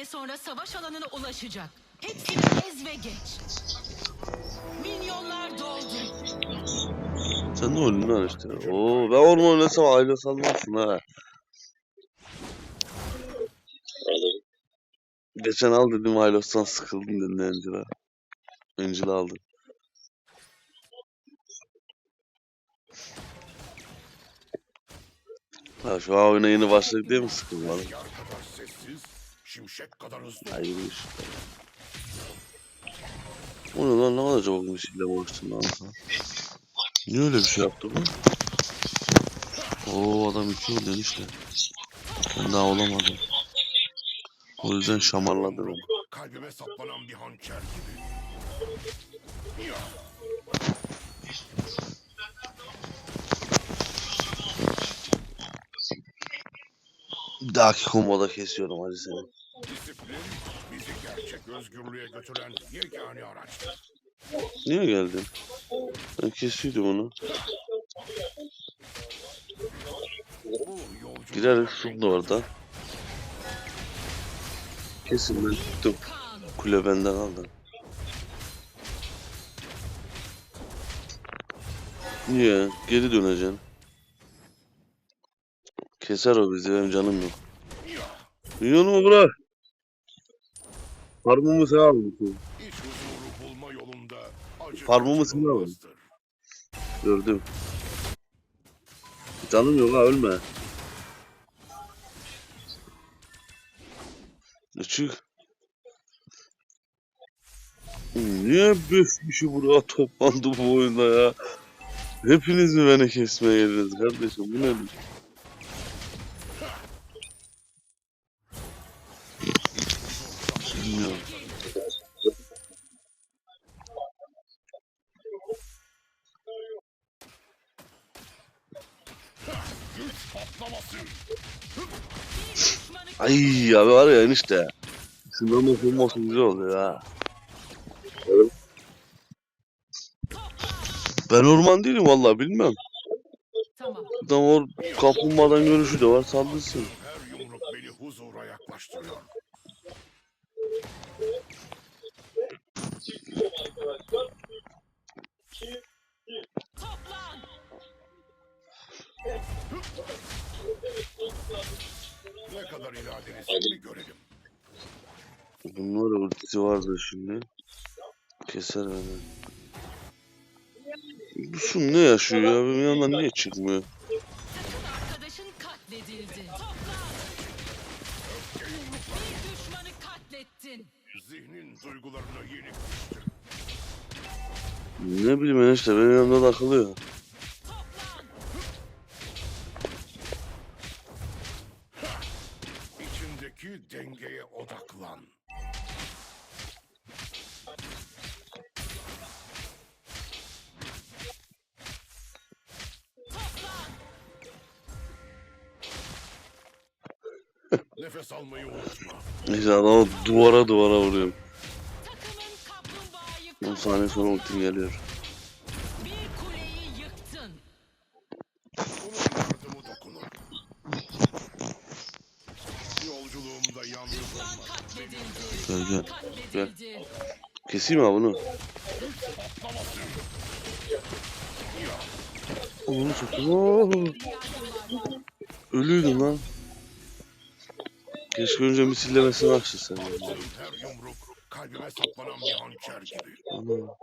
saniye sonra savaş alanına ulaşacak. Hepsini ez ve geç. Minyonlar doldu. Sen de oynuyorsun lan işte. Oo, ben orman oynasam aile salmazsın ha. Geçen al dedim Aylos'tan sıkıldım dedin Angela. Angela aldın. Ha şu an oyuna yeni başladık diye mi sıkılmadın? Şimşek kadar hızlı. Hayır bu iş. O ne lan ne kadar çabuk bir şeyle boğuştun lan sen. Niye öyle bir şey yaptı bu? Oo adam iki oldu işte. Ben daha olamadım. O yüzden şamarladım onu. Kalbime saplanan bir hançer gibi. Ya, Bir dahaki komboda kesiyorum hadi seni. Disiplin bizi gerçek özgürlüğe götüren yegane araçtır. Niye geldin? Ben kesiyordum onu. Bu da orada. Kesin ben tuttum. Kule bende kaldı. Niye? Geri döneceksin. Keser o bizi benim canım yok. ya, Milyonumu bırak. Farmımı sen almışsın. iç huzuru bulma yolunda acı sinir alın. kaçınılmazdır. Gördüm. Canım yok ha ölme. Çık. Niye beş kişi buraya toplandı bu oyunda ya? Hepiniz mi beni kesmeye geldiniz kardeşim? Bu ne? Bilmiyorum. Ay abi var ya enişte. Şundan da olmasın güzel oluyor ha. Ben orman değilim vallahi bilmem. Tamam. Adam o kaplumbağadan görüşü de var saldırsın. Her yumruk beni huzura yaklaştırıyor. Ne kadar iradeniz bir görelim. Ya ultisi vardı şimdi. Keser beni. Bu sun ne yaşıyor ya? Benim yanımdan niye çıkmıyor? Takım arkadaşın katledildi. Toplan. Bir düşmanı katlettin. Zihnin duygularına yenik. Ne bileyim enişte benim yanımda takılıyor. Nefes almayı unutma. Neyse adamı duvara duvara vuruyorum. Takımın kaplumbağayı 10 saniye sonra ultim geliyor. Bir kuleyi. Gel gel. Keseyim mi bunu? Yardım var. Ölüydüm lan. Keşke önce misillemesini açtı sen. ya. Attığım her yumruk kalbime saplanan bir hançer gibi. Ana.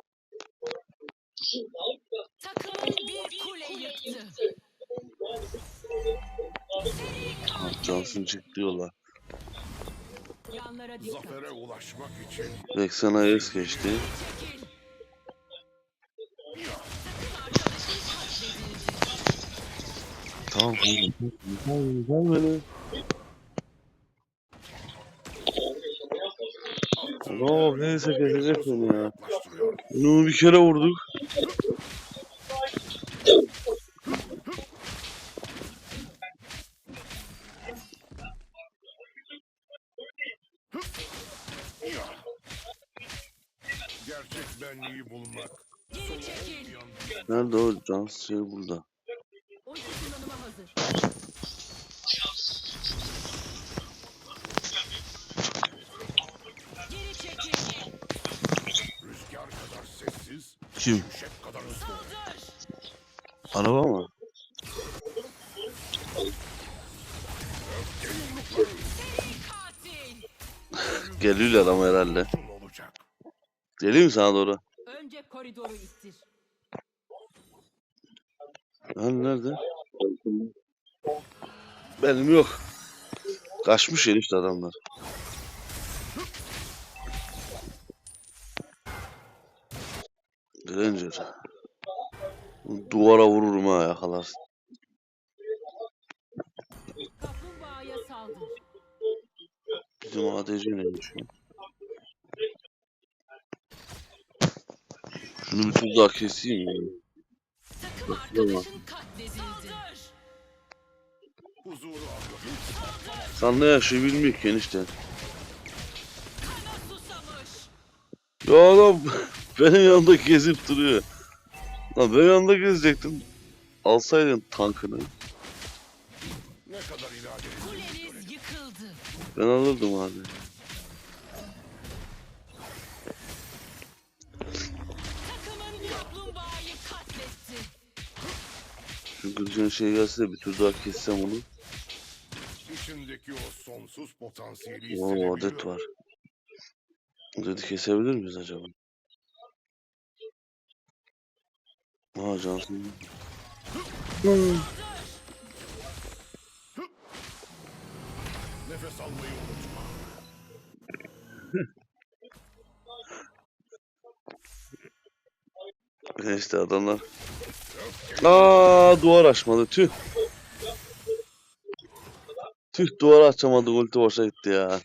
Takımın bir kule yıktı. Ah, Cansın yola. Yanlara dikkat. Zafere ulaşmak için Rexana es geçti. Çekil. Tamam kanka. Gel, gel beni. Oo neyse kesecek beni ya. Bunu bir kere vurduk. Gerçek benliği bulmak. Nerede o Cans şey burada. Kim? Araba mı? Geliyorlar ama herhalde. Geleyim mi sana doğru? Önce koridoru ittir. Hani nerede? Benim yok. Kaçmış enişte adamlar. Granger. Duvara vururum ha yakalarsın. Bizim ADC neymiş ya? Şunu bir tur daha keseyim ya. Sen ne yaşıyor bilmiyor ki enişte. Ya adam benim yanımda gezip duruyor. Lan benim yanımda gezecektin. Alsaydın tankını. Ne kadar ileride Kuleniz yıkıldı. Ben alırdım abi. Takımın kaplumbağayı katletti. Şu Gülcan şey gelse de bir tur daha kessem onu. İçindeki o sonsuz potansiyeli Oo hissedebiliyorum. adet var. Adeti kesebilir miyiz acaba? Aa Johnson. Nefes almayı unutma. İşte adamlar. Aa duvar açmadı tüh. Tüh duvar açamadı ulti boşa gitti ya.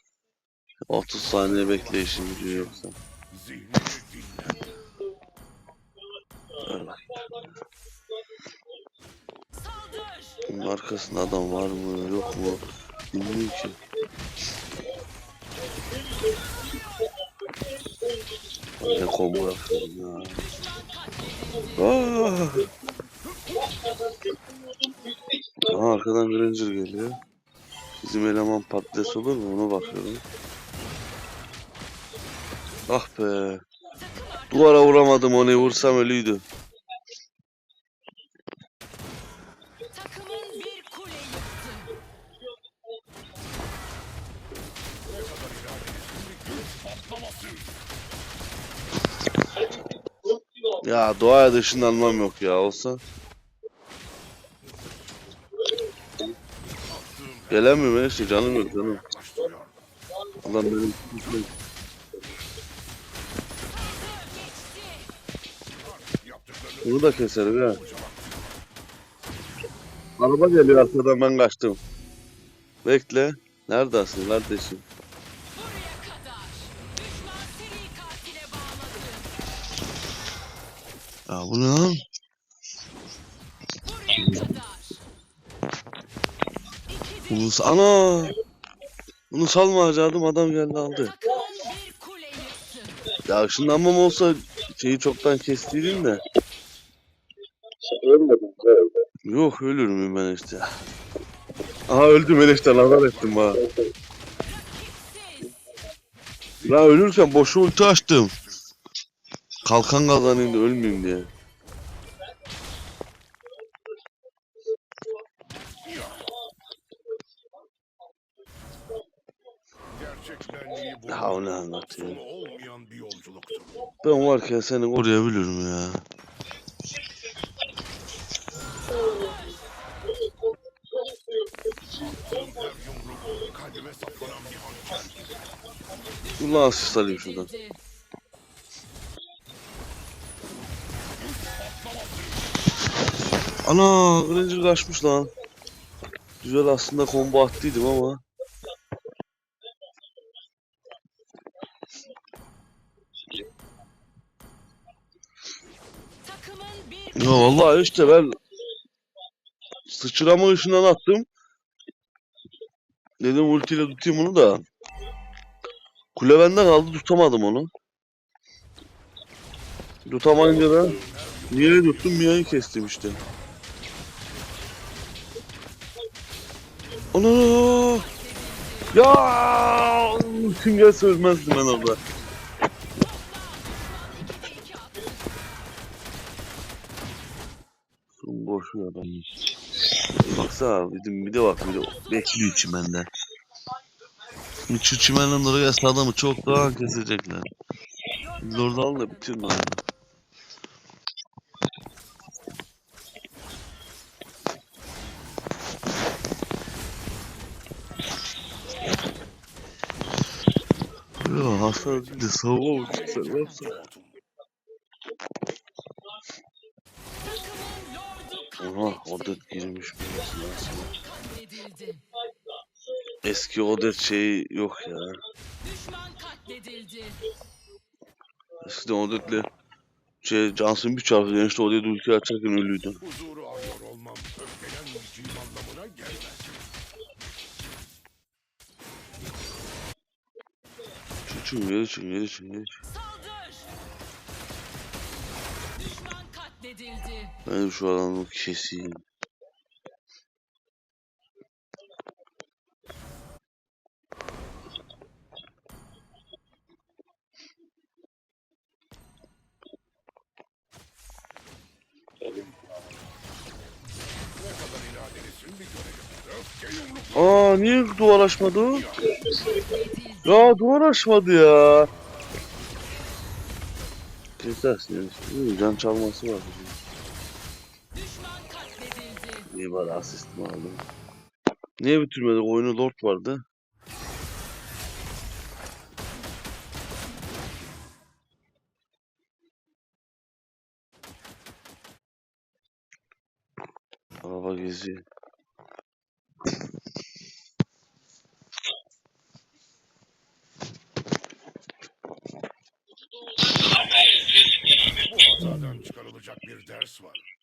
30 saniye bekleyişim gidiyor yoksa. Arkasında adam var mı yok mu? Bilmiyorum ki. Ne combo yapıyorum ya. Aa! Aa, arkadan Granger geliyor. Bizim eleman patates olur mu? Ona bakıyorum. Ah be. Duvara vuramadım onu vursam ölüydü. Ya doğaya ışınlanmam yok ya olsa. Gelemiyorum işte canım yok canım. Ulan benim bunu da keserim ya. Araba geliyor arkadan ben kaçtım. Bekle. Neredesin kardeşim? Ya bu ne lan? Sa- ana. Bunu salmayacaktım adam geldi aldı. Ya ışınlanmam olsa şeyi çoktan kestiydim de. Ölmedim Yok ölürüm ben işte. Aha öldüm enişte nazar ettim ha. Ya ölürken boşu ulti açtım. Kalkan kazanayım da ölmeyeyim diye. gerçek benliği Ya o ne bulmak anlatıyor? sonu olmayan bir yolculuktur. Ben varken seni ya. Bir hançer gibi. Ulan asist alayım şuradan. Ana Granger kaçmış lan. Güzel aslında combo attıydım ama. Ya vallahi işte ben sıçrama ışından attım. Dedim ultiyle tutayım onu da. Kule bende kaldı tutamadım onu. Tutamayınca da niye tuttum Mia'yı kestim işte. Onu ya kim gelse ölmezdim ben orada. Sun boşuna ben. Baksana bizim bir de bak bir de bekliyor çimende. Şu çimenden dolayı sağlamı çok daha kesecekler. Biz oradan da bitirmeyelim. Hasar değil de savunma mı çıksa ne lordu Aha Odet girmiş burasına. katledildi. Eski Odet şeyi yok ya. Eskiden Odet'le şey Johnson bir çarptı. işte Odet ülke açarken ölüydü. Huzuru Çuçum geri çün geri çün geri katledildi. Ben şu adamı keseyim. Aa niye duvar açmadı o? Ya duvar açmadı ya. Yani. Can çalması var. İyi bari asistimi aldım. Niye bitirmedik? Oyunu Lord vardı. Araba geziyor. Bu hatadan çıkarılacak bir ders var.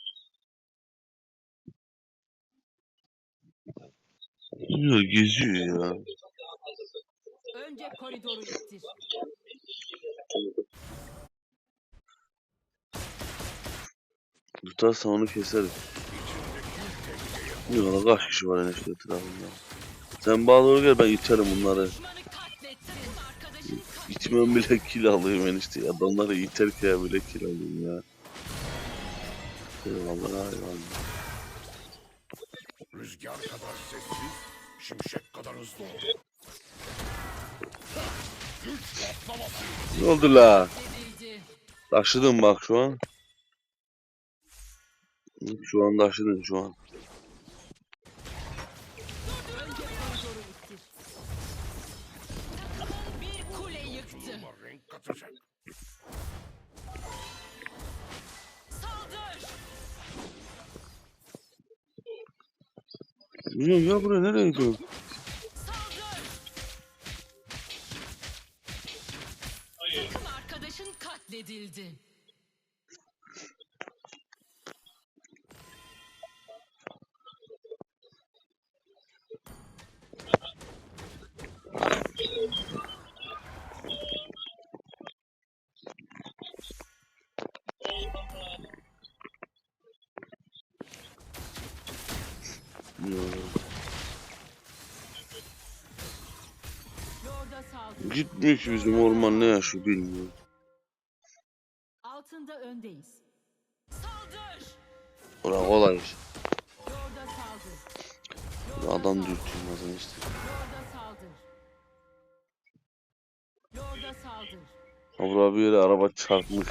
Ya geziyor ya. Önce koridoru ittir. Tutarsan onu keseriz. İçindeki Ya kaç kişi var enişte etrafında. Sen bana doğru gel ben iterim bunları. İtmem bile kill alayım enişte. Adamları iterken bile kill alayım ya. Eyvallah eyvallah. Şimşek kadar hızlı ol. Güç patlaması. Ne oldu la? Taşıdın bak şu an. Şu an taşıdın şu an. Bilmiyorum ya buraya nereye gidiyorsun? Takım arkadaşın katledildi. Ki bizim orman ne yaşıyor bilmiyorum. Altında öndeyiz. Saldır. Bura kolay iş. Adam dürtüyor bazen işte. Lorda saldır. Lorda saldır. Ha buraya bir yere araba çarpmış.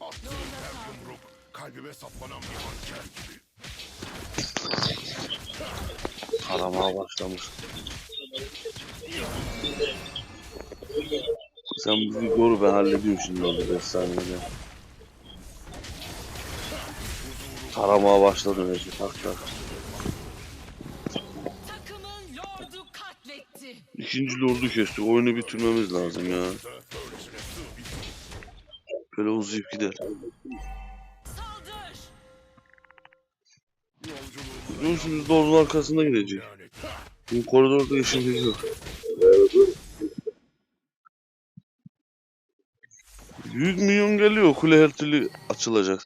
Attığın her yumruk kalbime saplanan bir hançer gibi. Aramaya başlamış. Sen bizi gör ben hallediyorum şimdi onu 5 saniyede. Taramaya başladı Necip tak tak. İkinci lordu kestik. Oyunu bitirmemiz lazım ya. Böyle uzayıp gider. Biz lordun arkasında gidecek. Bu koridorda işimiz yok. Büyük milyon geliyor. Kule her türlü açılacak.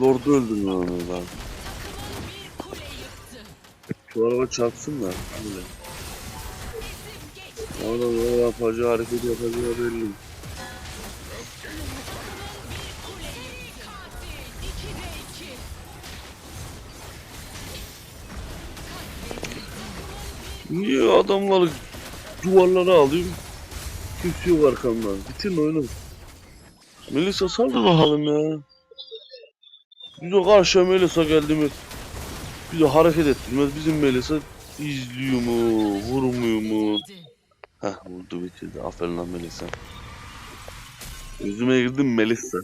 Lord'u öldürmüyor yıktı. Şu araba çarpsın da. Böyle. Ezip geçti. Adam o yapacağı hareket yapacağı belli. Niye adamları duvarlara alayım? Kimse yok arkamdan. Bitirin oyunu. Melisa saldır bakalım ya. Bir de karşıya Melisa geldi mi? Bir de hareket ettirmez. Bizim Melisa izliyor mu? Vurmuyor mu? Heh vurdu bitirdi. Aferin lan Melisa. Yüzüme girdin Melisa.